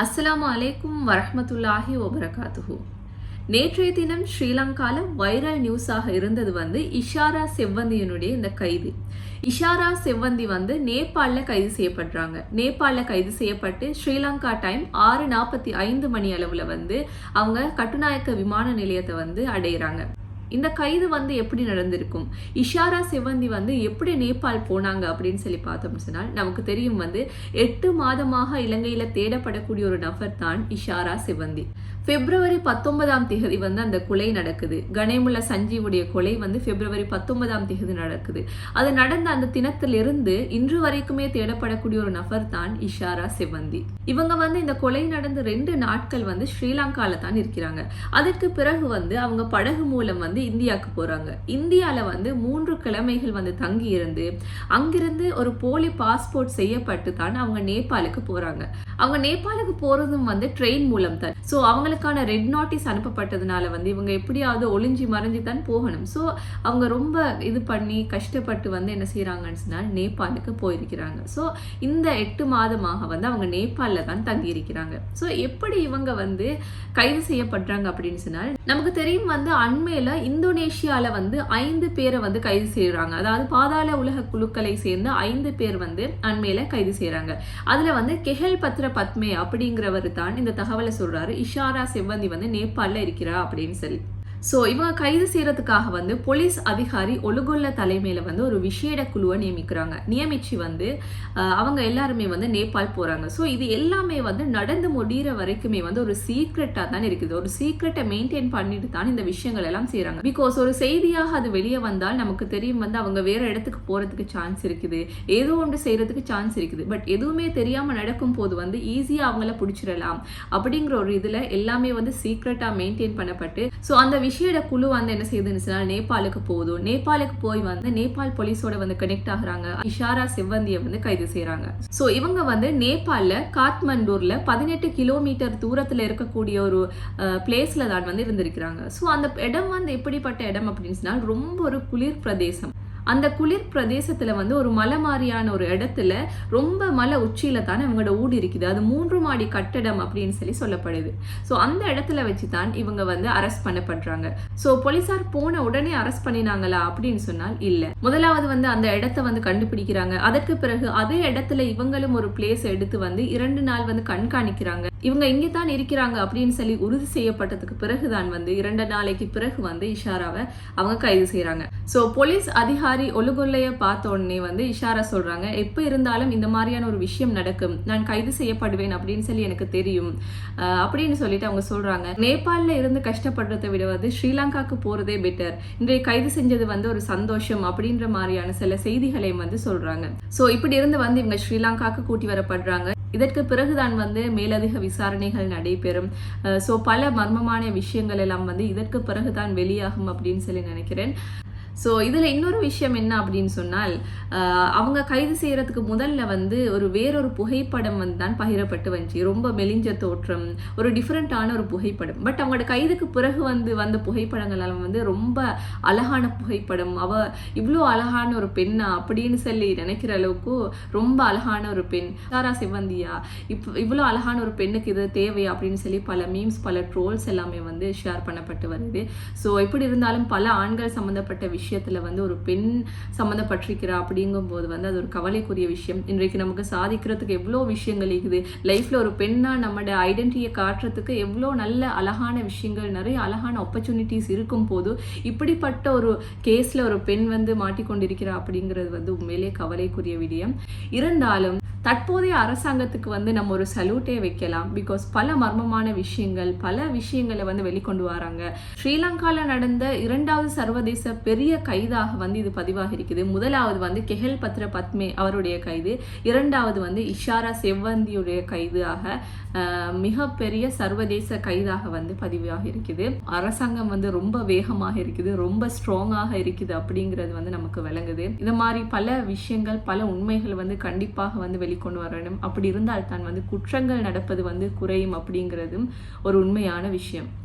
அஸ்லாம் அலைக்கும் வரஹமத்துல்லாஹி வபரகாத்துஹு. நேற்றைய தினம் ஸ்ரீலங்கால வைரல் நியூஸாக இருந்தது வந்து இஷாரா செவ்வந்தியினுடைய இந்த கைது. இஷாரா செவ்வந்தி வந்து நேபாளில் கைது செய்யப்படுறாங்க. நேபாளில் கைது செய்யப்பட்டு ஸ்ரீலங்கா டைம் ஆறு நாற்பத்தி ஐந்து மணி அளவில் வந்து அவங்க கட்டுநாயக்க விமான நிலையத்தை வந்து அடையிறாங்க. இந்த கைது வந்து எப்படி நடந்திருக்கும்? இஷாரா செவ்வந்தி வந்து எப்படி நேபாள் போனாங்க அப்படின்னு சொல்லி பார்த்தோம்னு சொன்னால் நமக்கு தெரியும் வந்து எட்டு மாதமாக இலங்கையில தேடப்படக்கூடிய ஒரு நபர் தான் இஷாரா செவ்வந்தி பிப்ரவரி பத்தொன்பதாம் தேதி வந்து அந்த கொலை நடக்குது. கணேமுல்ல சஞ்சீவுடைய கொலை வந்து பிப்ரவரி பத்தொன்பதாம் தேதி நடக்குது. அது நடந்த அந்த தினத்திலிருந்து இன்று வரைக்குமே தேடப்படக்கூடிய ஒரு நபர் தான் இஷாரா செவ்வந்தி. இவங்க வந்து இந்த கொலை நடந்த ரெண்டு நாட்கள் வந்து ஸ்ரீலங்கால தான் இருக்கிறாங்க. அதற்கு பிறகு வந்து அவங்க படகு மூலம் வந்து இந்தியாவுக்கு போறாங்க. இந்தியால வந்து மூன்று கிழமைகள் வந்து தங்கி இருந்து அங்கிருந்து ஒரு போலி பாஸ்போர்ட் செய்யப்பட்டு தான் அவங்க நேபாளுக்கு போறாங்க. அவங்க நேபாளுக்கு போறதும் வந்து ட்ரெயின் மூலம் தான். ஸோ அதற்கான ரெட் நோட்டீஸ் அனுப்பப்பட்டதுனால வந்து இவங்க எப்படியாவது ஒளிஞ்சி மறைஞ்சு தான் போகணும். ஸோ அவங்க ரொம்ப இது பண்ணி கஷ்டப்பட்டு வந்து என்ன செய்கிறாங்கன்னு சொன்னால் நேபாளுக்கு போயிருக்கிறாங்க. ஸோ இந்த எட்டு மாதமாக வந்து அவங்க நேபாளில் தான் தங்கியிருக்கிறாங்க. ஸோ எப்படி இவங்க வந்து கைது செய்யப்படுறாங்க அப்படின்னு சொன்னால் நமக்கு தெரியும் வந்து அண்மையில் இந்தோனேஷியாவில் வந்து ஐந்து பேரை வந்து கைது செய்கிறாங்க அதாவது பாதாள உலக குழுக்களை சேர்ந்து ஐந்து பேர் வந்து அண்மையில் கைது செய்கிறாங்க அதில் வந்து கெஹல் பத்ர பத்மே அப்படிங்கிறவர் தான் இந்த தகவலை சொல்கிறாரு இஷாரா செவ்வந்தி வந்து நேபாளில் இருக்கிறா அப்படின்னு சொல்லி. ஸோ இவங்க கைது செய்கிறதுக்காக வந்து போலீஸ் அதிகாரி ஒழுகொல்ல தலைமையில் வந்து ஒரு விசேட குழுவை நியமிக்கிறாங்க. நியமிச்சு வந்து அவங்க எல்லாருமே வந்து நேபாள் போகிறாங்க ஸோ இது எல்லாமே வந்து நடந்து முடிகிற வரைக்குமே வந்து ஒரு சீக்ரெட்டாக தான் இருக்குது. ஒரு சீக்ரெட்டை மெயின்டைன் பண்ணிட்டு தான் இந்த விஷயங்கள் எல்லாம் செய்கிறாங்க பிகாஸ் ஒரு செய்தியாக அது வெளியே வந்தால் நமக்கு தெரியும் வந்து அவங்க வேறு இடத்துக்கு போகிறதுக்கு சான்ஸ் இருக்குது. ஏதோ ஒன்று செய்கிறதுக்கு சான்ஸ் இருக்குது. பட் எதுவுமே தெரியாமல் நடக்கும் போது வந்து ஈஸியாக அவங்கள பிடிச்சிடலாம். அப்படிங்கிற ஒரு இதில் எல்லாமே வந்து சீக்ரெட்டாக மெயின்டைன் பண்ணப்பட்டு ஸோ அந்த விஷயோட குழு வந்து என்ன செய்யுதுன்னு சொன்னால் நேபாளுக்கு போதும் நேபாளுக்கு போய் வந்து நேபாள் போலீஸோட வந்து கனெக்ட் ஆகுறாங்க. இஷாரா செவ்வந்தியை வந்து கைது செய்கிறாங்க ஸோ இவங்க வந்து நேபாளில் காத்மண்டூர்ல பதினெட்டு கிலோமீட்டர் தூரத்துல இருக்கக்கூடிய ஒரு பிளேஸ்ல தான் வந்து இருந்திருக்கிறாங்க. ஸோ அந்த இடம் வந்து எப்படிப்பட்ட இடம் அப்படின்னு சொன்னால் ரொம்ப ஒரு குளிர் பிரதேசம். அந்த குளிர் பிரதேசத்துல வந்து ஒரு மலை மாதிரியான ஒரு இடத்துல ரொம்ப மலை உச்சியில தானே இவங்களோட ஊடு இருக்குது. அது மூன்று மாடி கட்டடம் அப்படின்னு சொல்லி சொல்லப்படுது. ஸோ அந்த இடத்துல வச்சு தான் இவங்க வந்து அரெஸ்ட் பண்ணப்படுறாங்க. ஸோ போலீசார் போன உடனே அரெஸ்ட் பண்ணினாங்களா அப்படின்னு சொன்னால் இல்லை. முதலாவது வந்து அந்த இடத்த வந்து கண்டுபிடிக்கிறாங்க. அதற்கு பிறகு அதே இடத்துல இவங்களும் ஒரு பிளேஸ் எடுத்து வந்து இரண்டு நாள் வந்து கண்காணிக்கிறாங்க. இவங்க இங்கே தான் இருக்கிறாங்க அப்படின்னு சொல்லி உறுதி செய்யப்பட்டதுக்கு பிறகுதான் வந்து இரண்டு நாளைக்கு பிறகு வந்து இஷாராவை அவங்க கைது செய்கிறாங்க ஸோ போலீஸ் அதிகாரி ஒழுகொல்லைய பார்த்த உடனே வந்து இஷாரா சொல்றாங்க எப்போ இருந்தாலும் இந்த மாதிரியான ஒரு விஷயம் நடக்கும். நான் கைது செய்யப்படுவேன் அப்படின்னு சொல்லி எனக்கு தெரியும். அப்படின்னு சொல்லிட்டு அவங்க சொல்றாங்க. நேபாளில் இருந்து கஷ்டப்படுறதை விட வந்து ஸ்ரீலங்காக்கு போகிறதே பெட்டர் இன்றைய கைது செஞ்சது வந்து ஒரு சந்தோஷம் அப்படின்ற மாதிரியான சில செய்திகளையும் வந்து சொல்றாங்க. ஸோ இப்படி இருந்து வந்து இவங்க ஸ்ரீலங்காக்கு கூட்டி வரப்படுறாங்க. இதற்கு பிறகுதான் வந்து மேலதிக விசாரணைகள் நடைபெறும். ஸோ பல மர்மமான விஷயங்கள் எல்லாம் வந்து இதற்கு பிறகுதான் வெளியாகும் அப்படின்னு சொல்லி நினைக்கிறேன். ஸோ இதில் இன்னொரு விஷயம் என்ன அப்படின்னு சொன்னால் அவங்க கைது செய்கிறதுக்கு முதல்ல வந்து ஒரு வேறொரு புகைப்படம் வந்து தான் பகிரப்பட்டு வந்துச்சு. ரொம்ப மெலிஞ்ச தோற்றம் ஒரு டிஃப்ரெண்ட்டான ஒரு புகைப்படம். பட் அவங்களோட கைதுக்கு பிறகு வந்து வந்த புகைப்படங்கள் எல்லாம் வந்து ரொம்ப அழகான புகைப்படம் அவ இவ்வளோ அழகான ஒரு பெண்ணா அப்படின்னு சொல்லி நினைக்கிற அளவுக்கு ரொம்ப அழகான ஒரு பெண். தாரா சிவந்தியா இப்போ இவ்வளோ அழகான ஒரு பெண்ணுக்கு இது தேவையா அப்படின்னு சொல்லி பல மீம்ஸ் பல ட்ரோல்ஸ் எல்லாமே வந்து ஷேர் பண்ணப்பட்டு வருது. ஸோ எப்படி இருந்தாலும் பல ஆண்கள் சம்மந்தப்பட்ட விஷயம் விஷயத்தில் வந்து ஒரு பெண் சம்மந்தப்பட்டிருக்கிறா அப்படிங்கும்போது வந்து அது ஒரு கவலைக்குரிய விஷயம். இன்றைக்கு நமக்கு சாதிக்கிறதுக்கு எவ்வளோ விஷயங்கள் இருக்குது. லைஃப்பில் ஒரு பெண்ணாக நம்மளோட ஐடென்டிட்டியை காட்டுறதுக்கு எவ்வளோ நல்ல அழகான விஷயங்கள் நிறைய அழகான ஆப்பர்ச்சுனிட்டிஸ் இருக்கும் போது இப்படிப்பட்ட ஒரு கேஸில் ஒரு பெண் வந்து மாட்டிக்கொண்டிருக்கிறா அப்படிங்கிறது வந்து உண்மையிலேயே கவலைக்குரிய விடயம். இருந்தாலும் தற்போதைய அரசாங்கத்துக்கு வந்து நம்ம ஒரு சல்யூட்டே வைக்கலாம். பிகாஸ் பல மர்மமான விஷயங்கள் பல விஷயங்களை வந்து வெளிக்கொண்டு வராங்க. ஸ்ரீலங்கால நடந்த இரண்டாவது சர்வதேச பெரிய கைதாக வந்து இது பதிவாக இருக்குது முதலாவது வந்து கெஹல் பத்ர பத்மே அவருடைய கைது. இரண்டாவது வந்து இஷாரா செவ்வந்தியுடைய கைதாக மிகப்பெரிய சர்வதேச கைதாக வந்து பதிவாக இருக்குது அரசாங்கம் வந்து ரொம்ப வேகமாக இருக்குது ரொம்ப ஸ்ட்ராங்காக இருக்குது அப்படிங்கிறது வந்து நமக்கு விளங்குது. இந்த மாதிரி பல விஷயங்கள் பல உண்மைகள் வந்து கண்டிப்பாக வந்து வெளிக்கொண்டு வரணும். அப்படி இருந்தால் தான் வந்து குற்றங்கள் நடப்பது வந்து குறையும் அப்படிங்கிறதும் ஒரு உண்மையான விஷயம்.